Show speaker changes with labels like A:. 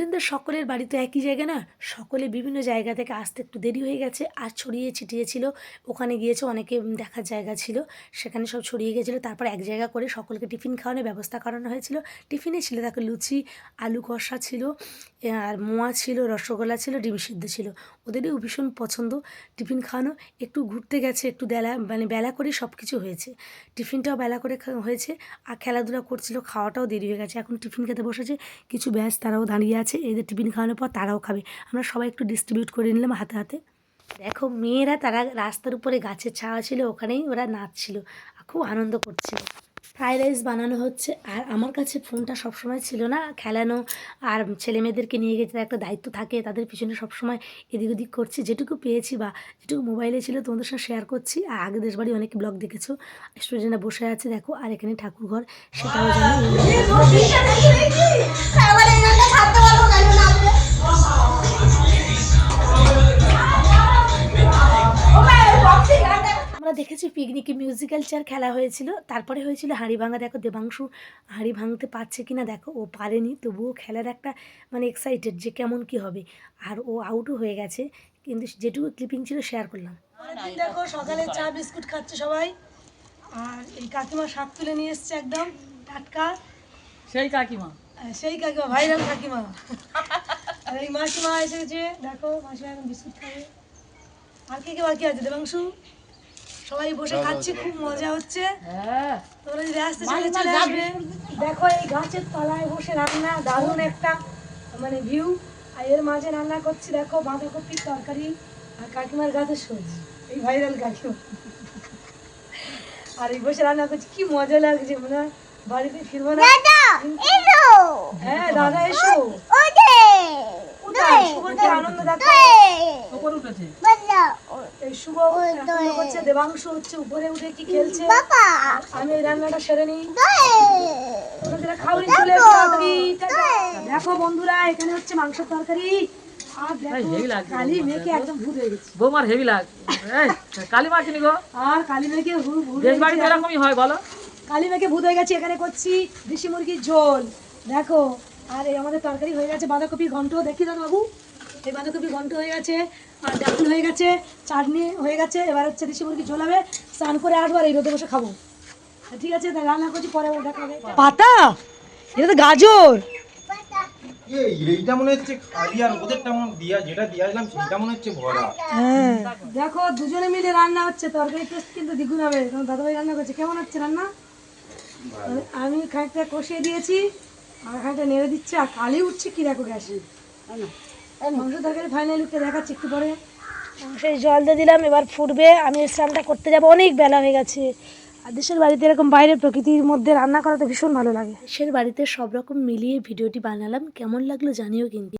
A: স্টুডেন্টদের সকলের বাড়ি তো একই জায়গা না? সকলে বিভিন্ন জায়গা থেকে আসতে একটু দেরি হয়ে গেছে। আর ছড়িয়ে ছিটিয়ে ছিল ওখানে গিয়েছে অনেকে দেখার জায়গা ছিল। সেখানে সব ছড়িয়ে গেছিল। তারপর এক জায়গা করে সকলকে টিফিন খাওয়ানোর ব্যবস্থা করানো হয়েছিল। টিফিনে ছিল তাকে লুচি, আলু কষা ছিল আর মোয়া ছিল, রসগোল্লা ছিল, ডিম সিদ্ধ ছিল। ওদেরও ভীষণ পছন্দ টিফিন খাওয়ানো। একটু ঘুরতে গেছে, একটু বেলা মানে বেলা করে সব কিছু হয়েছে। টিফিনটাও বেলা করে হয়েছে। আর খেলাধুলা করছিল, খাওয়াটাও দেরি হয়ে গেছে। এখন টিফিন খেতে বসেছে। কিছু ব্যাস তারাও দাঁড়িয়ে আছে। এদের টিফিন খাওয়ানোর পর তারাও খাবে। আমরা সবাই একটু ডিস্ট্রিবিউট করে নিলাম হাতে হাতে। দেখো, মেয়েরা তারা রাস্তার উপরে গাছের ছাওয়া ছিল, ওখানেই ওরা নাচছিল খুব আনন্দ করছিল। ফ্রাইড রাইস বানানো হচ্ছে আর আমার কাছে ফোনটা সবসময় ছিল না, খেলানো আর ছেলে মেয়েদেরকে নিয়ে গেছে একটা দায়িত্ব থাকে, তাদের পিছনে সবসময় এদিক ওদিক করছি। যেটুকু পেয়েছি বা যেটুকু মোবাইলে ছিল তোমাদের সাথে শেয়ার করছি। আর আগে দেশ বাড়ি অনেক ব্লগ দেখেছ, স্টুডেন্টরা বসে আছে, দেখো, আর এখানে ঠাকুর ঘর সেটাও জানো। আমরা দেখেছি পিকনিকে মিউজিক্যাল চেয়ার খেলা হয়েছিল। তারপরে হয়েছিল হাঁড়ি ভাঙা। দেখো দেবাংশু হাঁড়ি ভাঙতে পারছে কিনা দেখো ও পারেনি। তবুও খেলার একটা মানে এক্সাইটেড যে কেমন কি হবে। আর ও আউটও হয়ে গেছে। কিন্তু যেটুকু ক্লিপিং ছিল শেয়ার করলাম।
B: দেখো সকালে চা বিস্কুট খাচ্ছে সবাই। আর এই কাকিমা শাক তুলে নিয়ে এসছে একদম টাটকা।
C: সেই কাকিমা।
B: সেই কাকিমা ভাইরাল কাকিমা। আর এই মাসিমা এসেছে দেখো মাসিমা এখন বিস্কুট খাবে। আর কে কে বাকি আছে? দেবাংশু? সবাই বসে খাচ্ছে খুব মজা হচ্ছে।
C: হ্যাঁ।
B: তোমরা যদি আসতে চাইলে চলে আসবে। দেখো এই গাছের তলায় বসে রান্না দারুণ একটা মানে ভিউ আর এর মাঝে রান্না করছি দেখো বাঁধাকপির তরকারি আর কাকিমার গাছের সবজি। এই ভাইরাল কাকিমা। আর এই বসে রান্না করছি কি মজা লাগছে মনে হয় বাড়িতে ফিরবো না। হ্যাঁ দাদা এসো। আনন্দ দেখো
C: ওপর উঠেছে।
B: এই শুভ দেবাংশ হচ্ছে উপরে উঠে কি খেলছে? আমি এই রান্নাটা সেরে নিই। খাওয়ানি চলে। দেখো। বন্ধুরা এখানে হচ্ছে মাংসের তরকারি।
C: বৌমার হেভি লাগ কালী মা কিনি গো?
B: আর কালি ভূত
C: দেশ
B: হয়ে
C: বাড়িতে এরকমই হয় বলো।
B: কালি মেঘে ভূত হয়ে গেছে এখানে করছি দেশি মুরগির ঝোল। দেখো আর এই আমাদের তরকারি হয়ে গেছে বাঁধাকপি ঘন্ট। দেখি দাদা বাবু। এই বাঁধাকপি ঘন্ট হয়ে গেছে আর ডাকুন হয়ে গেছে চাটনি হয়ে গেছে এবার হচ্ছে দেশি মুরগি ঝোল হবে। স্নান করে আসব আর এই রোদে বসে খাব। ঠিক আছে তাহলে রান্না করছি পরে দেখা হবে। পাতা? এটা তো গাজর।
D: এই হচ্ছে খালি আর ওদেরটা মনে দিয়া যেটা দিয়ে আসলাম সেটা মনে হচ্ছে ভরা।
B: হ্যাঁ দেখো দুজনে মিলে রান্না হচ্ছে তরকারি টেস্ট কিন্তু দ্বিগুণ হবে। দাদাভাই রান্না করছে কেমন হচ্ছে রান্না? আমি খানিকটা কষিয়ে দিয়েছি আর খানিকটা নেড়ে দিচ্ছে আর কালি উঠছে কি দেখো গ্যাসে। মাংস তরকারি ফাইনাল উঠতে দেখাচ্ছি, একটু পরে। মাংসের জল দিয়ে দিলাম, এবার ফুটবে। আমি স্নানটা করতে যাব, অনেক বেলা হয়ে গেছে। আর দেশের বাড়িতে এরকম বাইরে প্রকৃতির মধ্যে রান্না করাতে ভীষণ ভালো লাগে।
A: দেশের বাড়িতে সব রকম মিলিয়ে ভিডিওটি বানালাম, কেমন লাগল জানিও কিন্তু।